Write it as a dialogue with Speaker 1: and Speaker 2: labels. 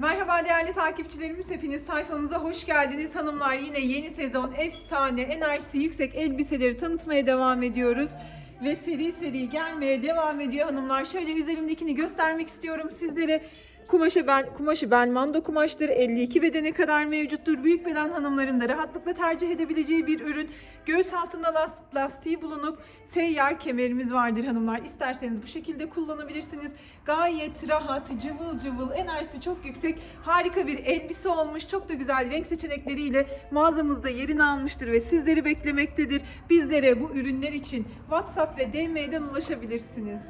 Speaker 1: Merhaba değerli takipçilerimiz hepiniz sayfamıza hoş geldiniz. Hanımlar yine yeni sezon efsane enerjisi yüksek elbiseleri tanıtmaya devam ediyoruz. Ve seri seri gelmeye devam ediyor hanımlar. Şöyle üzerimdekini göstermek istiyorum sizlere. Kumaşı ben, kumaşı ben mando kumaştır. 52 bedene kadar mevcuttur. Büyük beden hanımların da rahatlıkla tercih edebileceği bir ürün. Göğüs altında last- lastiği bulunup seyyar kemerimiz vardır hanımlar. İsterseniz bu şekilde kullanabilirsiniz. Gayet rahat, cıvıl cıvıl, enerjisi çok yüksek. Harika bir elbise olmuş. Çok da güzel renk seçenekleriyle mağazamızda yerini almıştır ve sizleri beklemektedir. Bizlere bu ürünler için WhatsApp ve DM'den ulaşabilirsiniz.